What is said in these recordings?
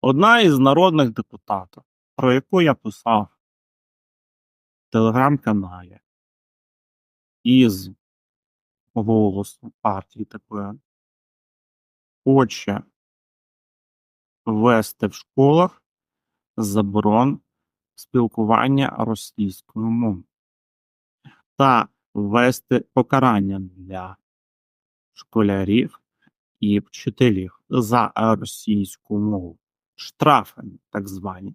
Одна із народних депутаток, про яку я писав в телеграм-каналі із голосу партії ТПН, хоче ввести в школах заборон спілкування російською мовою та ввести покарання для школярів і вчителів за російську мову, штрафи так звані,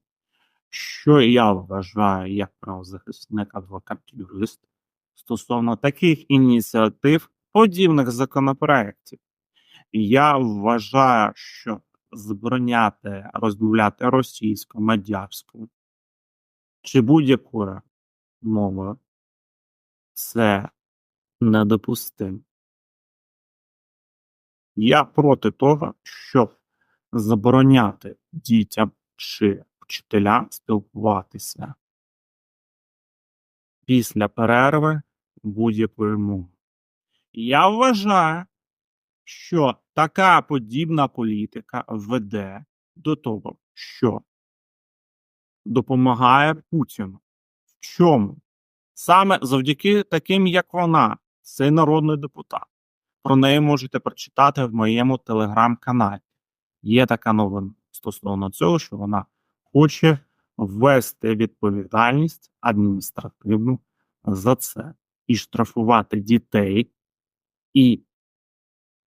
що я вважаю як правозахисник, адвокат, юрист стосовно таких ініціатив, подібних законопроєктів. Я вважаю, що забороняти розмовляти російською, мадярською чи будь-якою мовою це недопустимо. Я проти того, щоб забороняти дітям чи вчителям спілкуватися після перерви будь-якою мовою. Я вважаю, що така подібна політика веде до того, що допомагає Путіну. В чому? Саме завдяки таким, як вона, цей народний депутат. Про неї можете прочитати в моєму телеграм-каналі. Є така новина стосовно цього, що вона хоче ввести відповідальність адміністративну за це і штрафувати дітей і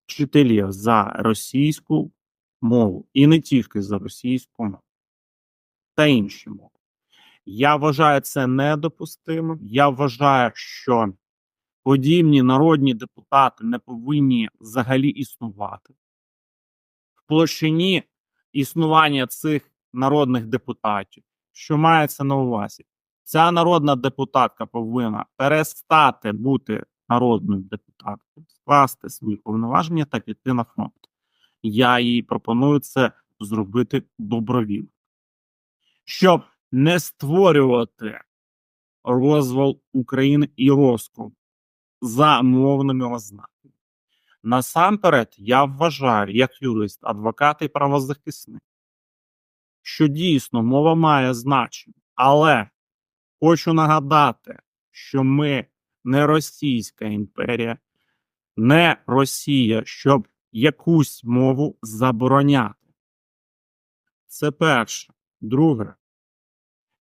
вчителів за російську мову, і не тільки за російську мову, та інші мови. Я вважаю це недопустимим. Я вважаю, що подібні народні депутати не повинні взагалі існувати. Площині існування цих народних депутатів, що мається на увазі, ця народна депутатка повинна перестати бути народною депутаткою, скласти свої повноваження та піти на фронт. Я їй пропоную це зробити добровільно, щоб не створювати розвал України і розкол за мовними ознаками. Насамперед, я вважаю, як юрист, адвокат і правозахисник, що дійсно мова має значення, але хочу нагадати, що ми не Російська імперія, не Росія, щоб якусь мову забороняти. Це перше. Друге,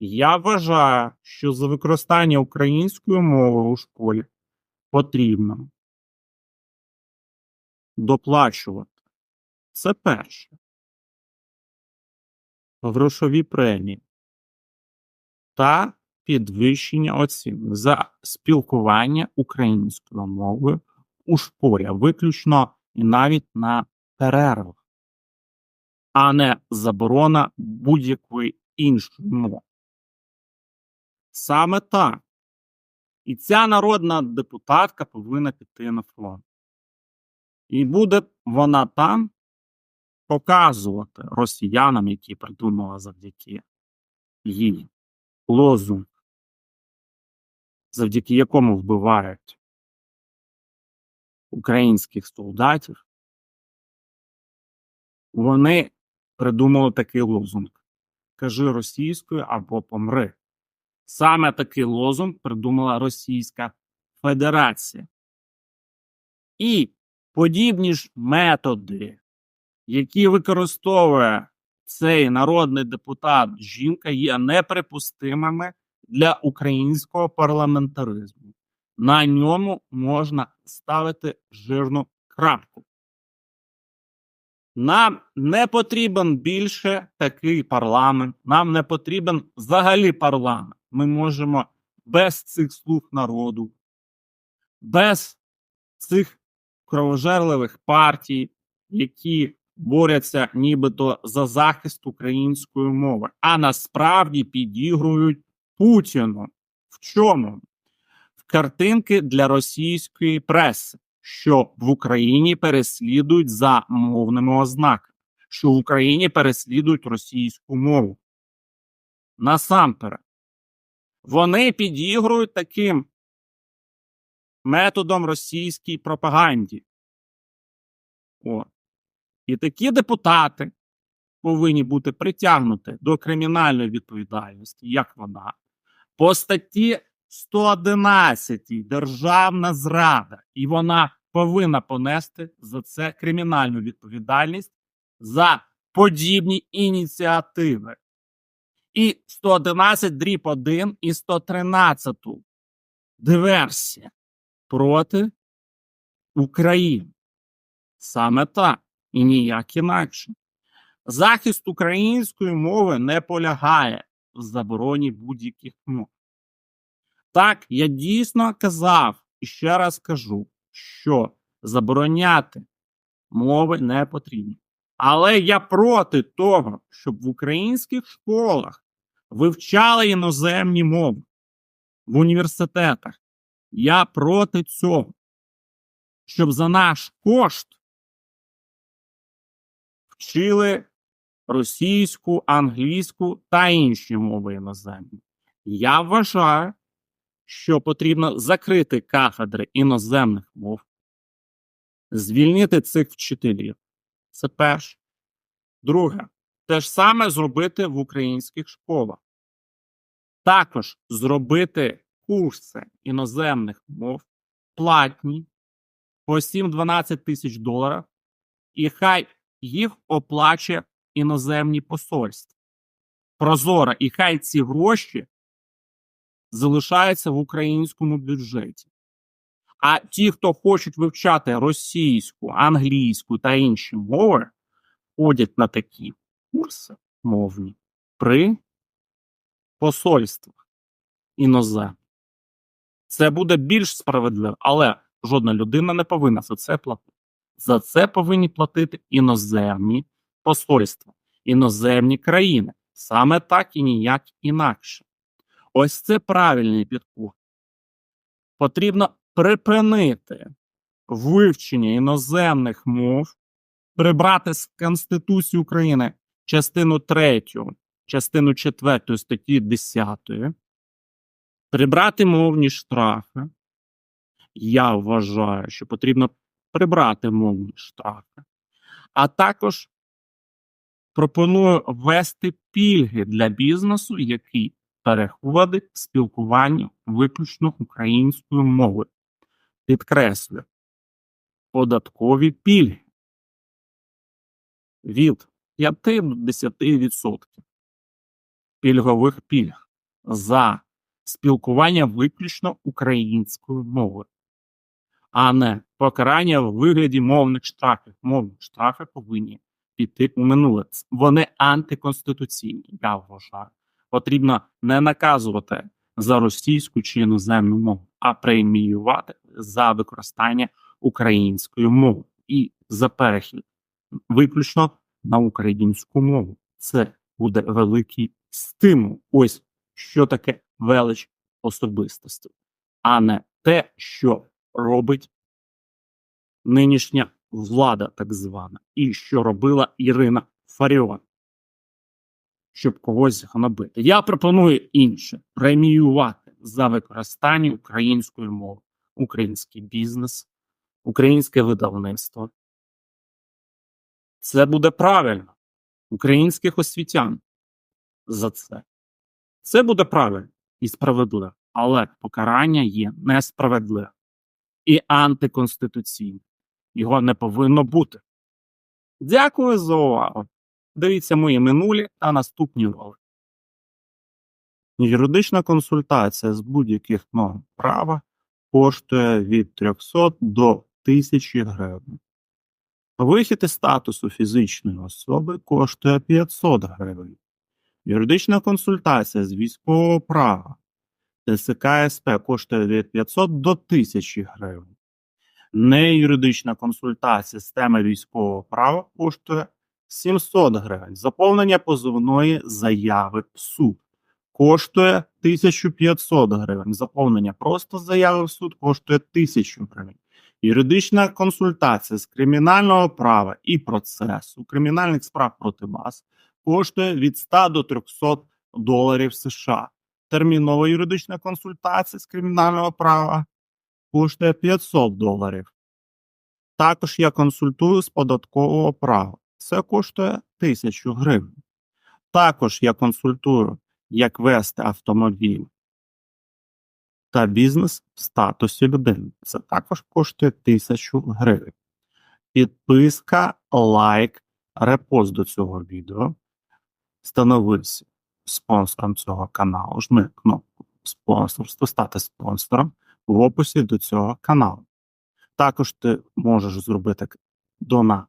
я вважаю, що за використання української мови у школі потрібно доплачувати. Це перше. Грошові премії та підвищення оцінок за спілкування українською мовою у школі, виключно і навіть на перервах, а не заборона будь-якої іншої мови. Саме так. І ця народна депутатка повинна піти на фронт. І буде вона там показувати росіянам, які придумала завдяки їй лозунг, завдяки якому вбивають українських солдатів. Вони придумали такий лозунг: Кажи російською або помри. Саме такий лозунг придумала Російська Федерація. І подібні ж методи, які використовує цей народний депутат жінка, є неприпустимими для українського парламентаризму. На ньому можна ставити жирну крапку. Нам не потрібен більше такий парламент, нам не потрібен взагалі парламент. Ми можемо без цих слуг народу, без цих кровожерливих партій, які борються нібито за захист української мови, а насправді підігрують Путіну. В чому? В картинки для російської преси, що в Україні переслідують за мовними ознаками, що в Україні переслідують російську мову. Насамперед, вони підігрують таким методом російській пропаганді. О. І такі депутати, повинні бути притягнуті до кримінальної відповідальності, як вона, по статті 111 державна зрада, і вона повинна понести за це кримінальну відповідальність за подібні ініціативи. І 111 дріб 1 і 113 диверсія проти України. Саме так і ніяк інакше. Захист української мови не полягає в забороні будь-яких мов. Так, я дійсно казав і ще раз кажу, що забороняти мови не потрібно. Але я проти того, щоб в українських школах вивчали іноземні мови в університетах. Я проти цього, щоб за наш кошт вчили російську, англійську та інші мови іноземні. Я вважаю, що потрібно закрити кафедри іноземних мов, звільнити цих вчителів. Це перше. Друге, те ж саме зробити в українських школах. Також зробити курси іноземних мов платні по 7-12 тисяч доларів, і хай їх оплачує іноземні посольства. Прозоро, і хай ці гроші залишаються в українському бюджеті. А ті, хто хочуть вивчати російську, англійську та інші мови, ходять на такі курси мовні при посольствах іноземних. Це буде більш справедливо, але жодна людина не повинна за це платити. За це повинні платити іноземні посольства, іноземні країни. Саме так і ніяк інакше. Ось це правильний підход. Потрібно припинити вивчення іноземних мов, прибрати з Конституції України частину 3, частину 4 статті 10, прибрати мовні штрафи. Я вважаю, що потрібно прибрати мовні штрафи, а також пропоную ввести пільги для бізнесу, який переходить спілкування виключно українською мовою. Підкреслю, податкові пільги від 5 до 10% пільгових пільг за спілкування виключно українською мовою, а не покарання в вигляді мовних штрафів. Мовні штрафи повинні піти у минуле. Вони антиконституційні, я вважаю. Потрібно не наказувати за російську чи іноземну мову, а преміювати за використання української мови і за перехід виключно на українську мову. Це буде великий стимул. Ось що таке велич особистості, а не те, що робить нинішня влада, так звана, і що робила Ірина Фаріон, щоб когось гнобити. Я пропоную інше преміювати за використання української мови, український бізнес, українське видавництво. Це буде правильно. Українських освітян за це. Це буде правильно і справедливо, але покарання є несправедливе і антиконституційне. Його не повинно бути. Дякую за увагу. Дивіться мої минулі та наступні ролики. Юридична консультація з будь-яких норм права коштує від 300 до 1000 гривень. Вихід із статусу фізичної особи коштує 500 гривень. Юридична консультація з військового права ТСК СП коштує від 500 до 1000 гривень. Неюридична консультація з теми військового права коштує 700 гривень. Заповнення позовної заяви в суд коштує 1500 гривень. Заповнення просто заяви в суд коштує 1000 гривень. Юридична консультація з кримінального права і процесу кримінальних справ проти вас коштує від 100 до 300 доларів США. Термінова юридична консультація з кримінального права коштує 500 доларів. Також я консультую з податкового права. Це коштує 1000 гривень. Також я консультую, як вести автомобіль та бізнес в статусі людини. Це також коштує 1000 гривень. Підписка, лайк, репост до цього відео. Становись спонсором цього каналу. Жми кнопку спонсорство, стати спонсором в описі до цього каналу. Також ти можеш зробити донат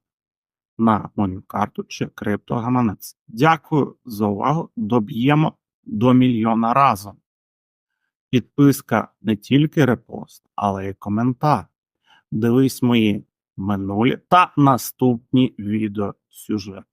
на мою карту чи криптогаманець. Дякую за увагу. Доб'ємо до мільйона разом. Підписка не тільки репост, але й коментар. Дивись мої минулі та наступні відеосюжети.